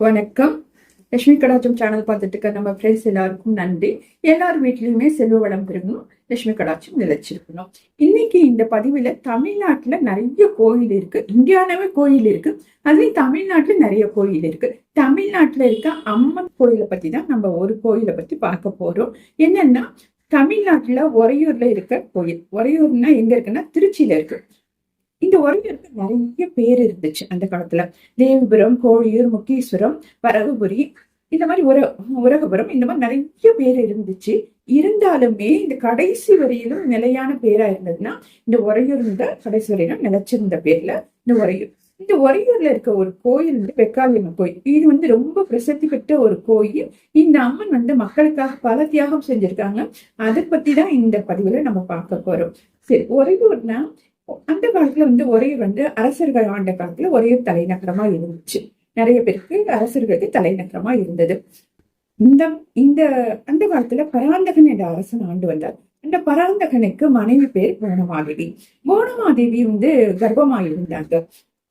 வணக்கம். லட்சுமி கடாச்சம் சேனல் பார்த்துட்டு இருக்க நம்ம ஃப்ரெண்ட்ஸ் எல்லாருக்கும் நன்றி. எல்லார் வீட்லையுமே செல்வ வளம் பெருகணும். லட்சுமி கடாச்சம் நிலைச்சிருக்கணும். இன்னைக்கு இந்த பதிவுல தமிழ்நாட்டுல நிறைய கோயில் இருக்கு. இந்தியாவிலவே கோயில் இருக்கு. அதுலயும் தமிழ்நாட்டுல நிறைய கோயில் இருக்கு. தமிழ்நாட்டுல இருக்க அம்மன் கோயிலை பத்தி தான் நம்ம ஒரு கோயிலை பத்தி பார்க்க போறோம். என்னன்னா தமிழ்நாட்டுல உறையூரில் இருக்க கோயில். உறையூர்னா எங்க இருக்குன்னா திருச்சியில் இருக்கு. இந்த உறையூருக்கு நிறைய பேர் இருந்துச்சு அந்த காலத்துல. தேவிபுரம் கோழியூர் முக்கீஸ்வரம் வரகுபுரி இந்த மாதிரி உர உரகபுரம் இந்த மாதிரி நிறைய பேர் இருந்துச்சு. இருந்தாலுமே இந்த கடைசி வரையிலும் நிலையான பேரா இருந்ததுன்னா இந்த உறையூர் இந்த கடைசி வரையிலும் நிலைச்சிருந்த பேர்ல இந்த உறையூர். இந்த உறையூர்ல இருக்க ஒரு கோயில் வந்து பெக்காளியம்மன் கோயில். இது வந்து ரொம்ப பிரசித்தி பெற்ற ஒரு கோயில். இந்த அம்மன் வந்து மக்களுக்காக பல தியாகம் செஞ்சிருக்காங்க. அதை பத்தி தான் இந்த பதிவுல நம்ம பார்க்க போறோம். சரி உறையூர்னா அந்த காலத்துல வந்து ஒரே வந்து அரசர்கள் ஆண்ட காலத்துல ஒரே தலைநகரமா இருந்துச்சு. நிறைய பேருக்கு அரசர்களுக்கு தலைநகரமா இருந்தது. இந்த இந்த அந்த காலத்துல பராந்தகன் என்ற அரசன் ஆண்டு வந்தார். அந்த பராந்தகனுக்கு மனைவி பேர் புவனமாதேவி புவனமாதேவி வந்து கர்ப்பமா இருந்தாங்க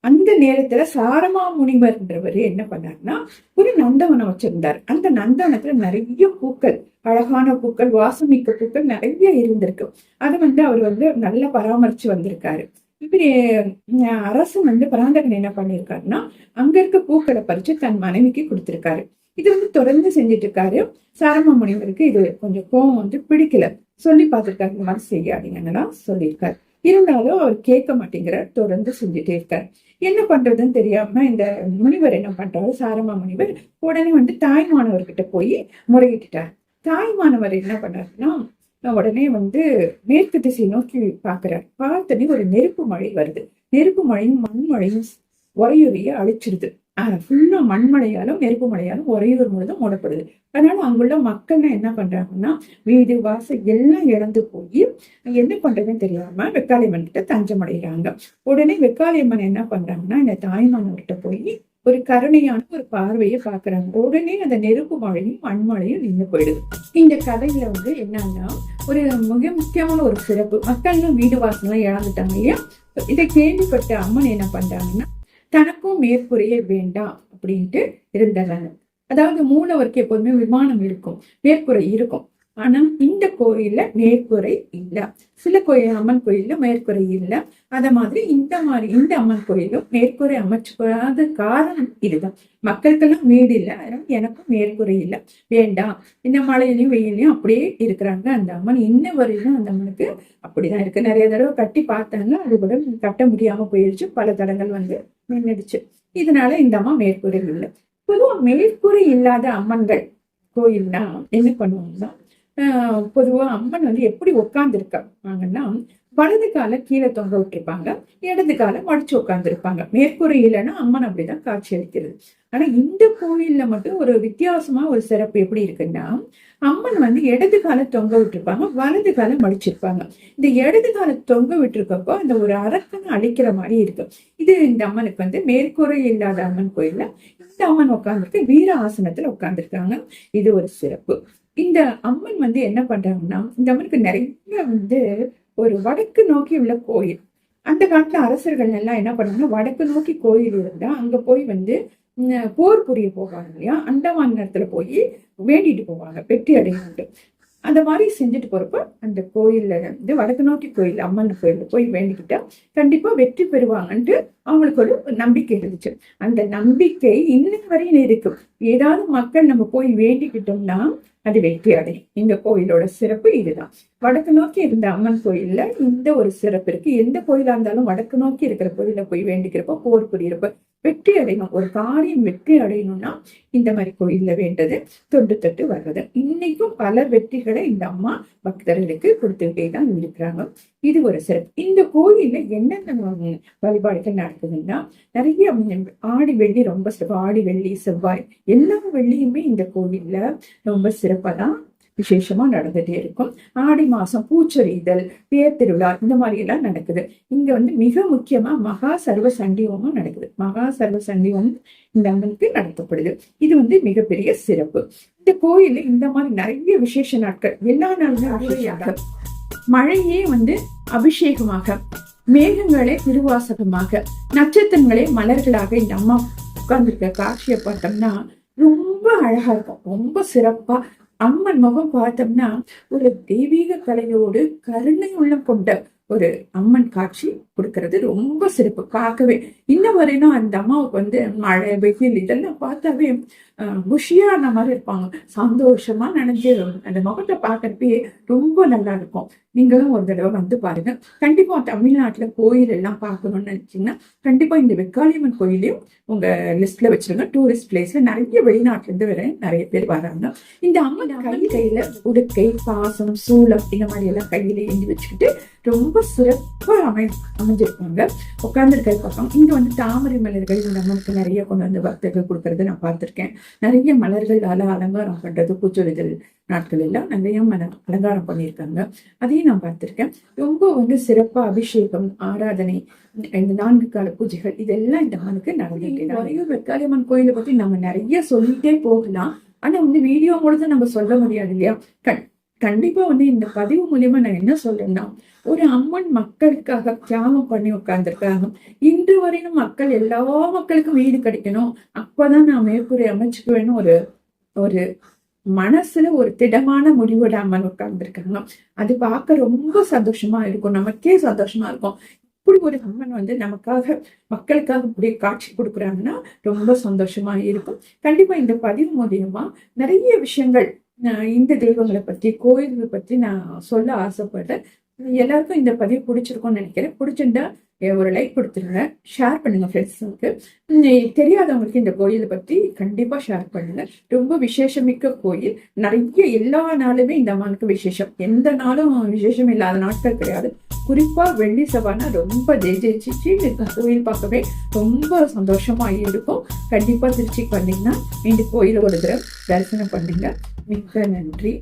அந்த நேரத்துல சாரமா முனிவர்ன்றவர் என்ன பண்ணாருன்னா ஒரு நந்தவனம் வச்சிருந்தார். அந்த நந்தவனத்துல நிறைய பூக்கள் அழகான பூக்கள் வாசமிக்க பூக்கள் நிறைய இருந்திருக்கு. அது வந்து அவர் வந்து நல்லா பராமரிச்சு வந்திருக்காரு. இப்படி அரசு வந்து பராந்தகன் என்ன பண்ணியிருக்காருன்னா அங்க இருக்க பூக்களை பறிச்சு தன் மனைவிக்கு கொடுத்திருக்காரு. இது வந்து தொடர்ந்து செஞ்சுட்டு இருக்காரு சாரம முனிவருக்கு இது கொஞ்சம் கோவம் வந்து பிடிக்கல. சொல்லி பார்த்துருக்காரு இந்த மாதிரி செய்யாதீங்கன்னா சொல்லியிருக்காரு. இருந்தாலும் அவர் கேட்க மாட்டேங்கிறார் தொடர்ந்து செஞ்சுட்டே இருக்கார். என்ன பண்றதுன்னு தெரியாம இந்த முனிவர் என்ன பண்றாரு? சாரமா முனிவர் உடனே வந்து தாய்மானவர்கிட்ட போய் முறையிட்டுட்டார். தாய்மானவர் என்ன பண்ணாருன்னா உடனே வந்து மேற்கு திசை நோக்கி பாக்குறார் பார்த்தனே ஒரு நெருப்பு மழை வருது. நெருப்பு மழையும் மண் மழையும் உரையுறைய அழிச்சிருது. ஃபுல்லாக மண்மலையாலும் நெருப்பு மலையாலும் ஒரே ஒரு முழுதும் மூடப்படுது. அதனால அங்குள்ள மக்கள் என்ன பண்றாங்கன்னா வீடு வாசல் எல்லாம் இழந்து போய் என்ன பண்றதுன்னு தெரியாம வெக்காளியம்மன் கிட்ட தஞ்சம் அடைகிறாங்க. உடனே வெக்காளியம்மன் என்ன பண்றாங்கன்னா இந்த தாய்மானவர்கிட்ட போய் ஒரு கருணையான ஒரு பார்வையை பாக்குறாங்க உடனே அந்த நெருப்பு மழையும் மண்மழையும் நின்று போயிடுது. இந்த கதையில வந்து என்னன்னா ஒரு மிக முக்கியமான ஒரு சிறப்பு. மக்கள்லாம் வீடு வாசலாம் இழந்துட்டாங்க இல்லையா? இதை கேள்விப்பட்ட அம்மன் என்ன பண்றாங்கன்னா தனக்கும் மேற்கூரையே வேண்டாம் அப்படின்ட்டு இருந்துடுறாங்க அதாவது மூலவருக்கு எப்போதுமே விமானம் இருக்கும் மேற்கூரை இருக்கும். ஆனா இந்த கோயில்ல மேற்குறை இல்ல. சில கோயில் அம்மன் கோயில்ல மேற்குறை இல்ல. அத மாதிரி இந்த மாதிரி இந்த அம்மன் கோயிலும் மேற்குறை அமைச்சுக்கூடாத காரணம் இதுதான். மக்களுக்கெல்லாம் வீடு இல்லை. எனக்கும் மேற்குறை இல்லை. வேண்டாம். இந்த மழையிலையும் வெயிலையும் அப்படியே இருக்கிறாங்க அந்த அம்மன். இன்ன வரையிலும் அந்த அம்மனுக்கு அப்படிதான் இருக்கு. நிறைய தடவை கட்டி பார்த்தாங்க. அது கூட கட்ட முடியாம போயிடுச்சு பல தடங்கள் வந்து நின்றுடுச்சு இதனால இந்த அம்மா மேற்குறை இல்லை. பொதுவாக மேற்குறை இல்லாத அம்மன்கள் கோயில்னா என்ன பண்ணுவாங்கன்னா பொதுவா அம்மன் வந்து எப்படி உட்காந்துருக்காங்கன்னா வலது கால கீழே தொங்க விட்டுருப்பாங்க இடது காலை மடிச்சு உட்காந்துருப்பாங்க மேற்கூரை இல்லைன்னா அம்மன் அப்படிதான் காட்சி அளிக்கிறது. ஆனா இந்த கோயில்ல மட்டும் ஒரு வித்தியாசமா ஒரு சிறப்பு எப்படி இருக்குன்னா அம்மன் வந்து இடது கால தொங்க விட்டுருப்பாங்க வலது காலை மடிச்சிருப்பாங்க. இந்த இடது கால தொங்க விட்டுருக்கப்போ அந்த ஒரு அரக்கனை அழிக்கிற மாதிரி இருக்கு. இது இந்த அம்மனுக்கு வந்து மேற்கூரை இல்லாத அம்மன் கோயில்ல இந்த அம்மன் உட்காந்துருக்கு வீர ஆசனத்துல உட்காந்துருக்காங்க இது ஒரு சிறப்பு. இந்த அம்மன் வந்து என்ன பண்றாங்கன்னா இந்த அம்மனுக்கு நிறைய வந்து ஒரு வடக்கு நோக்கி உள்ள கோயில். அந்த காலத்துல அரசர்கள் எல்லாம் என்ன பண்ணுவாங்கன்னா வடக்கு நோக்கி கோயில் இருந்தா அங்க போய் வந்து போர் புரிய போவாங்க இல்லையா? அந்தமான் நேரத்துல போய் வேண்டிட்டு போவாங்க வெற்றி அடையிட்டு அந்த மாதிரி செஞ்சுட்டு போறப்ப அந்த கோயில்ல வந்து வடக்கு நோக்கி கோயில் அம்மன் கோயில்ல போய் வேண்டிக்கிட்டா கண்டிப்பா வெற்றி பெறுவாங்கன்ட்டு அவங்களுக்கு ஒரு நம்பிக்கை இருந்துச்சு. அந்த நம்பிக்கை இன்னும் வரையும் இருக்கும். ஏதாவது மக்கள் நம்ம போய் வேண்டிக்கிட்டோம்னா அது வெற்றி அடையும். இந்த கோயிலோட சிறப்பு இதுதான். வடக்கு நோக்கி இருந்த அம்மன் கோயில்ல இந்த ஒரு சிறப்பு இருக்கு. எந்த கோயிலா இருந்தாலும் வடக்கு நோக்கி இருக்கிற கோயில போய் வேண்டிக்கிறப்போ போர் புரியிறப்ப வெற்றி அடையணும். ஒரு காரியம் வெற்றி அடையணும்னா இந்த மாதிரி கோயில்ல வேண்டது தொண்டு தொட்டு வர்றது. இன்னைக்கும் பல வெற்றிகளை இந்த அம்மா பக்தர்களுக்கு கொடுத்துக்கிட்டே தான் இருக்கிறாங்க. இது ஒரு சிறப்பு. இந்த கோயில்ல என்னென்ன வழிபாடுகள் நடக்குதுன்னா நிறைய ஆடி வெள்ளி ரொம்ப சிறப்பு ஆடி வெள்ளி செவ்வாய் எல்லா வெள்ளியுமே இந்த கோவில்ல ரொம்ப சிறப்பா தான் விசேஷமா நடந்துட்டே இருக்கும். ஆடி மாசம் பூச்சொரிதல் பேர் திருவிழா இந்த மாதிரி எல்லாம் நடக்குது. இங்க வந்து மிக முக்கியமா மகா சர்வ சண்டியோகம் நடக்குது. மகா சர்வ சண்டியோகம் இந்த அம்மனுக்கு நடத்தப்படுது. இது வந்து மிகப்பெரிய சிறப்பு. இந்த கோயில் இந்த மாதிரி நிறைய விசேஷ நாட்கள் எல்லா நாளுமே மழையே வந்து அபிஷேகமாக மேகங்களே திருவாசகமாக நட்சத்திரங்களே மலர்களாக இந்த அம்மா உட்கார்ந்துருக்க காட்சியை பார்த்தோம்னா ரொம்ப அழகா இருக்கும். ரொம்ப சிறப்பா அம்மன் முகம் பார்த்தோம்னா ஒரு தெய்வீக கலையோடு கருணை உள்ளம் கொண்ட ஒரு அம்மன் காட்சி கொடுக்கறது. ரொம்ப சிறப்பு. பார்க்கவே இன்ன வரையிலும் அந்த அம்மாவுக்கு வந்து மழை வெயில் இதெல்லாம் பார்த்தாவே குஷியான மாதிரி இருப்பாங்க. சந்தோஷமா நினைஞ்சு அந்த முகத்தை பார்க்கறப்பே ரொம்ப நல்லா இருக்கும். நீங்களும் ஒரு தடவை வந்து பாருங்க. கண்டிப்பா தமிழ்நாட்டுல கோயில் எல்லாம் பார்க்கணும்னு நினைச்சீங்கன்னா கண்டிப்பா இந்த வெக்காளியம்மன் கோயிலையும் உங்க லிஸ்ட்ல வச்சிருங்க. டூரிஸ்ட் பிளேஸ்ல நிறைய வெளிநாட்டுல இருந்து வர நிறைய பேர் வராங்க. இந்த அம்மன் கையில உடுக்கை பாசம் சூளம் இந்த மாதிரி எல்லாம் கையில ஏந்தி வச்சுக்கிட்டு ரொம்ப சிறப்பாக அமை அமைஞ்சிருப்பாங்க. உட்காந்துருக்கிற பக்கம் இங்கே வந்து தாமரை மலர்கள் இந்த அம்மனுக்கு நிறைய கொண்டு வந்து பக்தர்கள் கொடுக்கறத நான் பார்த்துருக்கேன். நிறைய மலர்களால் அலங்காரம் பண்ணுறது பூச்சொலிகள் நாட்கள் எல்லாம் நிறைய மல அலங்காரம் பண்ணியிருக்காங்க. அதையும் நான் பார்த்துருக்கேன். ரொம்ப வந்து சிறப்பாக அபிஷேகம் ஆராதனை இந்த நான்கு கால பூஜைகள் இதெல்லாம் இந்த அம்மனுக்கு நடந்துட்டு நிறைய வெக்காளியம்மன் கோயிலை பற்றி நம்ம நிறைய சொல்லிட்டே போகலாம். ஆனா வந்து வீடியோ மூலத்தை நம்ம சொல்ல முடியாது இல்லையா? கண் கண்டிப்பா வந்து இந்த பதிவு மூலியமா நான் என்ன சொல்றேன்னா ஒரு அம்மன் மக்களுக்காக தியாகம் பண்ணி உட்கார்ந்துருக்காங்க. இன்று வரையும் மக்கள் எல்லா மக்களுக்கும் வீடு கிடைக்கணும் அப்பதான் நான் மேற்கூரை அமைச்சுக்குவேன்னு ஒரு ஒரு மனசுல ஒரு திடமான முடிவோட அம்மன் உட்கார்ந்துருக்காங்க. அது பார்க்க ரொம்ப சந்தோஷமா இருக்கும். நமக்கே சந்தோஷமா இருக்கும். இப்படி ஒரு அம்மன் வந்து நமக்காக மக்களுக்காக இப்படி காட்சி கொடுக்குறாங்கன்னா ரொம்ப சந்தோஷமா இருக்கும். கண்டிப்பா இந்த பதிவு மூலியமா நிறைய விஷயங்கள் நான் இந்த தெய்வங்களை பத்தி கோயில்களை பத்தி நான் சொல்ல ஆசைப்படுறேன். எல்லாருக்கும் இந்த பதிவு பிடிச்சிருக்கும்னு நினைக்கிறேன். பிடிச்சிருந்தா ஒரு லைக் கொடுத்துருங்க. ஷேர் பண்ணுங்க ஃப்ரெண்ட்ஸுக்கு தெரியாதவங்களுக்கு இந்த கோயிலை பத்தி கண்டிப்பா ஷேர் பண்ணுங்க. ரொம்ப விசேஷமிக்க கோயில். நிறைய எல்லா நாளுமே இந்த அம்மனுக்கு விசேஷம். எந்த நாளும் விசேஷம் இல்லாத நாட்கள் கிடையாது. குறிப்பா வெள்ளி செவ்வாய்னா ரொம்ப ஜெயிச்சிச்சு இந்த கோயில் பார்க்கவே ரொம்ப சந்தோஷமா இருக்கும். கண்டிப்பா திருச்சிக்கு வந்தீங்கன்னா இந்த கோயிலை ஒரு தடவை தரிசனம் பண்ணுங்க. மிக்க நன்றி.